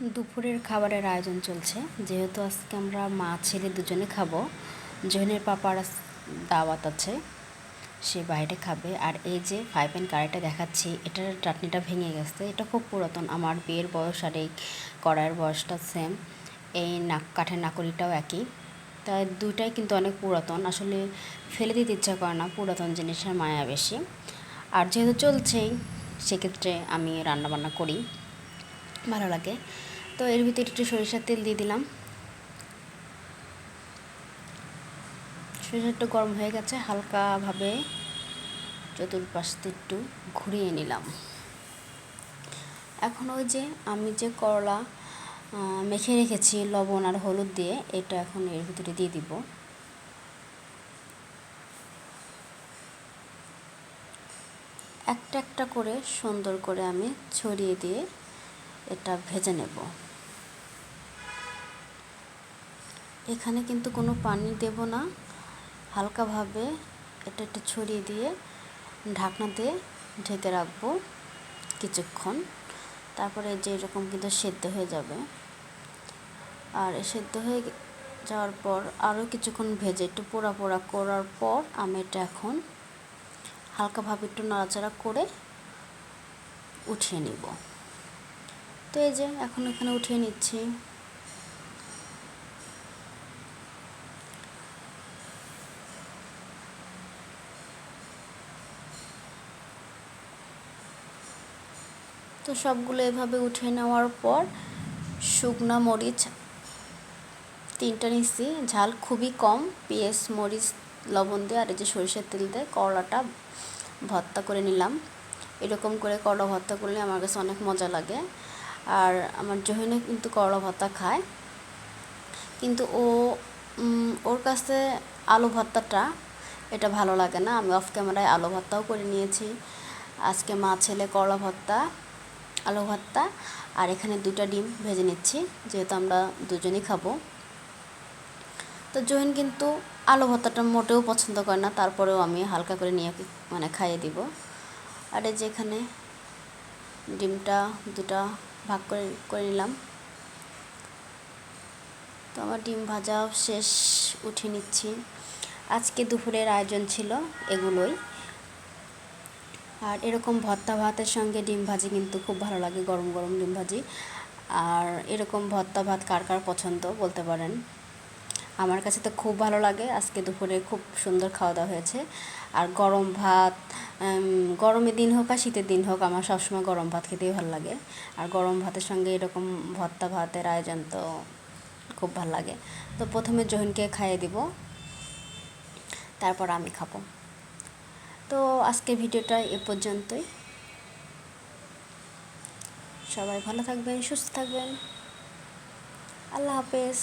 দুপুরের খাবারের আয়োজন চলছে। যেহেতু আজকে আমরা মা ছেলে দুজনে খাব, জহিনের পাপার দাওয়াত আছে, সে বাইরে খাবে। আর এই যে ফাইভ অ্যান্ড কারিটা দেখাচ্ছি, এটার চাটনিটা ভেঙে গেছে। এটা খুব পুরাতন, আমার বিয়ের বয়স আর এই কড়াইয়ের বয়সটা সেম এই নাক কাঠের নাকড়িটাও একই। তাই দুইটাই কিন্তু অনেক পুরাতন। আসলে ফেলে দিতে ইচ্ছা করে না, পুরাতন জিনিসের মায়া বেশি। আর যেহেতু চলছেই, সেক্ষেত্রে আমি রান্নাবান্না করি। ভালো লাগে। তো এর ভিতরে একটু সরিষার তেল দিয়ে দিলাম। সরিষাটা গরম হয়ে গেছে, হালকাভাবে চতুর্পাশ একটু ঘুরিয়ে নিলাম। এখন ওই যে আমি যে করলা মেখে রেখেছি লবণ আর হলুদ দিয়ে, এটা এখন এর ভিতরে দিয়ে দিব। একটা একটা করে সুন্দর করে আমি ছড়িয়ে দিয়ে এটা ভেজে নেব। এখানে কিন্তু কোনো পানি দেব না। হালকাভাবে এটা একটু ছড়িয়ে দিয়ে ঢাকনা দিয়ে ঢেকে রাখব কিছুক্ষণ। তারপরে যে এরকম কিন্তু সেদ্ধ হয়ে যাবে। আর সেদ্ধ হয়ে যাওয়ার পর আরও কিছুক্ষণ ভেজে একটু পোড়া পোড়া করার পর আমি এটা এখন হালকাভাবে একটু নাড়াচাড়া করে উঠিয়ে নিব। তো এই যে, এখন এখানে উঠিয়ে নিচ্ছি। তো সবগুলো এভাবে উঠে নেওয়ার পর শুকনা মরিচ তিনটা নিচ্ছি। ঝাল খুবই কম, পেঁয়াজ, মরিচ, লবণ দিয়ে, আর এই যে সরিষার তেল দিয়ে করলাটা ভর্তা করে নিলাম। এরকম করে করলা ভর্তা করলে আমার কাছে অনেক মজা লাগে। আর আমার জহিনে কিন্তু করলা ভর্তা খায়। কিন্তু ও ওর কাছে আলু ভর্তাটা এটা ভালো লাগে না। আমি অফ ক্যামেরায় আলু ভর্তাও করে নিয়েছি। আজকে মা ছেলে করলা ভর্তা আলু ভর্তা আর এখানে দুটা ডিম ভেজে নিচ্ছি, যেহেতু আমরা দুজনেই খাব। তো জহিন কিন্তু আলু ভর্তাটা মোটেও পছন্দ করে না, তারপরেও আমি হালকা করে নিয়ে মানে খাইয়ে দিব। আর এই যে এখানে ডিমটা, দুটা ভাগ করে করে নিলাম। তো আমার ডিম ভাজা শেষ উঠে নিচ্ছি। আজকে দুপুরের আয়োজন ছিল এগুলোই। আর এরকম ভর্তা ভাতের সঙ্গে ডিম ভাজি কিন্তু খুব ভালো লাগে, গরম গরম ডিম ভাজি। আর এরকম ভর্তা ভাত কার কার পছন্দ বলতে পারেন। আমার কাছে তো খুব ভালো লাগে। আজকে দুপুরে খুব সুন্দর খাওয়া দাওয়া হয়েছে। আর গরম ভাত গরমের দিন হোক আর শীতের দিন হোক আমার সবসময় গরম ভাত খেতেই ভালো লাগে। আর গরম ভাতের সঙ্গে এরকম ভর্তা ভাতের আয়োজন তো খুব ভালো লাগে। তো প্রথমে জহিনকে খাইয়ে দিব, তারপর আমি খাব। তো আজকে ভিডিওটা এ পর্যন্তই। সবাই ভালো থাকবেন, সুস্থ থাকবেন। আল্লাহ হাফেজ।